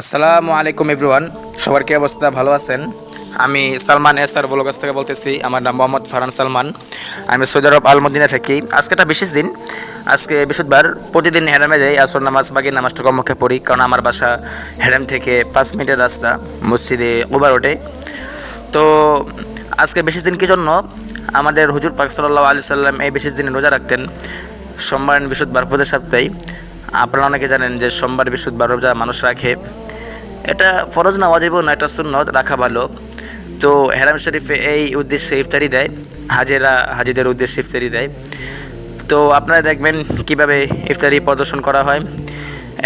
আসসালামু আলাইকুম এভরিওয়ান সবার কি অবস্থা? ভালো আছেন? আমি সালমান এস আর বলগাছ থেকে বলতেছি, আমার নাম মোহাম্মদ ফারহান সালমান। আমি সৌদি আরব আলমদিনা থাকি। আজকে একটা বিশেষ দিন। আজকে বৃহস্পতিবার, প্রতিদিন হেরামে যাই, আসর নামাজ, বাকি নামাজটা কমপক্ষে পড়ি, কারণ আমার বাসা হেরাম থেকে পাঁচ মিনিটের রাস্তা, মসজিদে উবার ওঠে তো আজকে বিশেষ দিন কি জন্য? আমাদের হুজুর পাক সাল্লাহ আলি সাল্লাম এই বিশেষ দিনে রোজা রাখতেন। সোমবার, বৃহস্পতিবার, প্রতি সপ্তাহে। আপনারা অনেকে জানেন যে সোমবার, বৃহস্পতিবার রোজা মানুষ রাখে। এটা ফরজ না ওয়াজিব না এটা সুন্নত, রাখা ভালো। তো হেরাম শরীফে এই উদ্দেশ্যে ইফতারি দেয়, হাজেরা, হাজিদের উদ্দেশ্যে ইফতারি দেয়। তো আপনারা দেখবেন কীভাবে ইফতারি প্রদর্শন করা হয়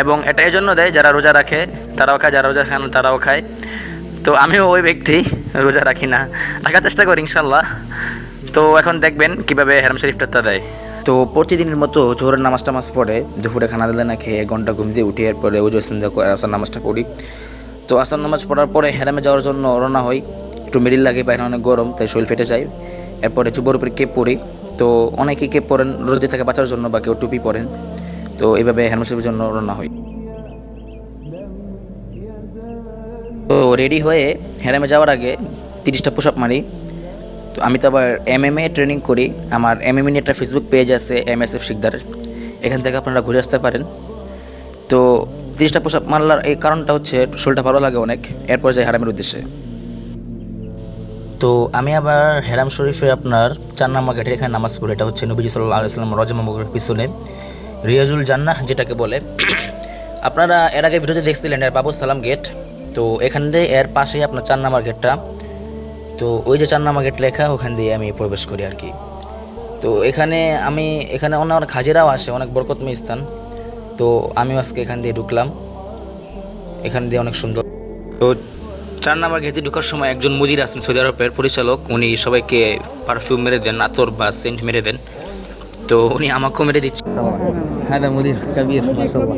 এবং এটা এই জন্য দেয় যারা রোজা রাখে, তারাও খায়, যারা রোজা খান তারাও খায়। তো আমিও ওই ব্যক্তি, রোজা রাখি না। রাখার চেষ্টা করি ইনশাল্লাহ। তো এখন দেখবেন কীভাবে হেরাম শরীফটা দেয়। তো প্রতিদিনের মতো জোহরের নামাজ টামাজ পড়ে, দুপুরে খানা দিলে না খেয়ে ঘণ্টা ঘুম দিয়ে উঠে, এরপরে ওজু সন্ধ্যা করে আসার নামাজটা পড়ি। তো আসার নামাজ পড়ার পরে হেরামে যাওয়ার জন্য রওনা হই। একটু মিডিল লাগে, বাইরে অনেক গরম, তাই শরীর ফেটে যায়। এরপরে চুপর উপরে কেপ পরি। তো অনেকে কেপ পরেন, রোদে থেকে বাঁচার জন্য বা কেউ টুপি পরেন। তো এইভাবে হেরাম জন্য রওনা হই। তো রেডি হয়ে হেরামে যাওয়ার আগে তিরিশটা পুশ আপ মারি। তো আমি তো আবার এম এম এ ট্রেনিং করি। আমার এম এম একটা ফেসবুক পেজ আছে এম এস এফ শিকদার এখান থেকে আপনারা ঘুরে আসতে পারেন। তো তিরিশটা পোশাক মারলার এই কারণটা হচ্ছে শরীরটা ভালো লাগে অনেক। এরপর যাই হারামের উদ্দেশ্যে। তো আমি আবার হেরাম শরীফে আপনার চার নাম্বার গেটের এখানে নামাজ পড়ি। এটা হচ্ছে নবীজি সাল্লাহ আলাইসলাম রজমামুর পিছনে। রিয়াজুল জান্নাহ যেটাকে বলে। আপনারা এর আগে ভিডিওতে দেখছিলেন এর বাবু সালাম গেট। তো এখান দিয়ে এর পাশেই আপনার চার নাম্বার গেটটা। তো ওই যে চার গেট লেখা ওখান দিয়ে আমি প্রবেশ করি আর কি। তো এখানে আমি এখানে অনেক অনেক হাজিরাও আসে অনেক বরকতময় স্থান। তো আমিও আজকে এখান দিয়ে ঢুকলাম। এখান দিয়ে অনেক সুন্দর। তো চার নাম্বার গেটে ঢোকার সময় একজন মুদির আছেন সৌদি আরবের পরিচালক। উনি সবাইকে পারফিউম মেরে দেন আতর বা সেন্ট মেরে দেন। তো উনি আমাকেও মেরে দিচ্ছে। হ্যাঁ মুদির কবির মাশাল্লাহ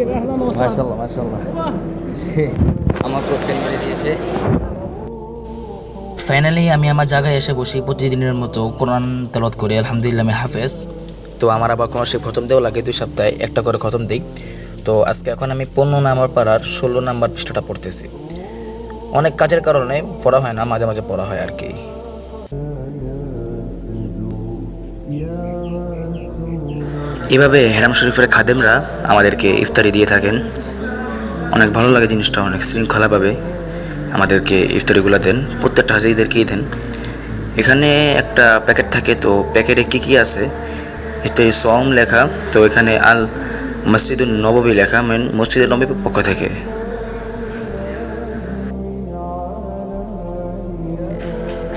মাশাল্লাহ মাশাল্লাহ আমাকেও সেন্ট মেরে দিয়েছে। ফাইনালি আমি আমার জায়গায় এসে বসি প্রতিদিনের মতো কোরআন তেলত করি, আলহামদুলিল্লাহ, আমি হাফেজ। তো আমার আবার কোনো সে খতম দেওয়া লাগে, দুই সপ্তাহে একটা করে খতম দিই। তো আজকে এখন আমি পনেরো নাম্বার পাড়ার ষোলো নাম্বার পৃষ্ঠাটা পড়তেছি। অনেক কাজের কারণে পড়া হয় না, মাঝে মাঝে পড়া হয় আর কি এভাবে হেরাম শরীফের খাদেমরা আমাদেরকে ইফতারি দিয়ে থাকেন। অনেক ভালো লাগে জিনিসটা, অনেক শৃঙ্খলাভাবে। আমাদেরকে ইফতারিগুলো দেন, প্রত্যেকটা হাজিদেরকেই দেন। এখানে একটা প্যাকেট থাকে, তো প্যাকেটে কী কী আছে? এতে সম লেখা, তো এখানে আল মসজিদুল নববী লেখা, মেন মসজিদুল নবীর পক্ষ থেকে।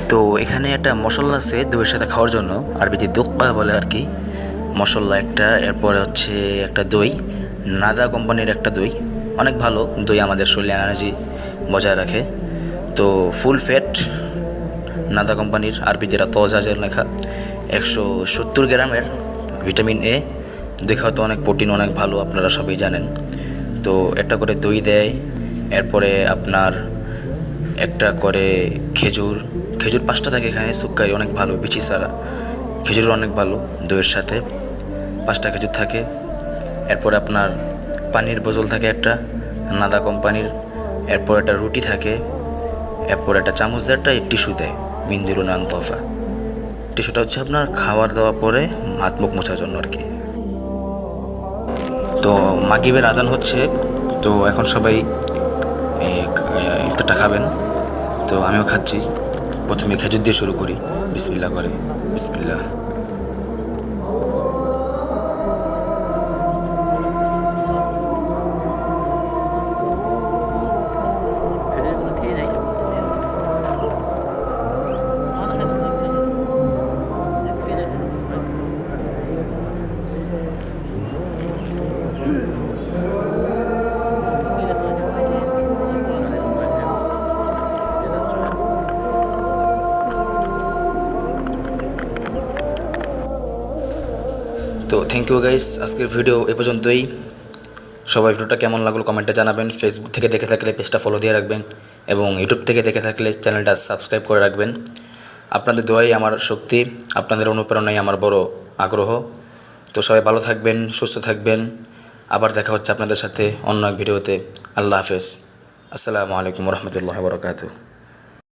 তো এখানে একটা মশলা আছে দইয়ের সাথে খাওয়ার জন্য, আরবিতে দোক্কা বলে আর কি। মশলা একটা, এরপরে হচ্ছে একটা দই, নাদা কোম্পানির একটা দই। অনেক ভালো দই আমাদের শরীরে এনার্জি বজায় রাখে। তো ফুল ফ্যাট নাদা কোম্পানির আরবি যেটা তজাজের লেখা, একশো সত্তর গ্রামের ভিটামিন এ দেখা তো অনেক প্রোটিন অনেক ভালো, আপনারা সবাই জানেন। তো একটা করে দই দেয়, এরপরে আপনার একটা করে খেজুর খেজুর পাঁচটা থাকে এখানে, সুক্কারি অনেক ভালো, বিচি সারা খেজুর অনেক ভালো দইয়ের সাথে, পাঁচটা খেজুর থাকে। এরপরে আপনার পানির বোতল থাকে একটা, নাদা কোম্পানির। এরপর একটা রুটি থাকে, এরপর একটা চামচ দেয়, একটা টিস্যু দেয় মিন্দিরু নান তফা টিস্যুটা হচ্ছে আপনার খাবার দেওয়ার পরে হাত মুখ মোছার জন্য আর কি। তো মাগিবের আজান হচ্ছে, তো এখন সবাই ইফতারটা খাবেন। তো আমিও খাচ্ছি। প্রথমে খেজুর দিয়ে শুরু করি। বিসমিল্লা করে। বিসমিল্লা তো থ্যাংক ইউ গাইস আজকের ভিডিও এ পর্যন্তই। সবাই ভিডিওটা কেমন লাগল কমেন্টে জানাবেন। ফেসবুক থেকে দেখে থাকলে পেজটা ফলো দিয়ে রাখবেন এবং ইউটিউব থেকে দেখে থাকলে চ্যানেলটা সাবস্ক্রাইব করে রাখবেন। আপনাদের দোয়াই আমার শক্তি, আপনাদের অনুপ্রেরণাই আমার বড় আগ্রহ। তো সবাই ভালো থাকবেন, সুস্থ থাকবেন। আবার দেখা হচ্ছে আপনাদের সাথে অন্য এক ভিডিওতে আল্লাহ হাফেজ। আসসালামু আলাইকুম রহমতুল্লাহ বরকাতু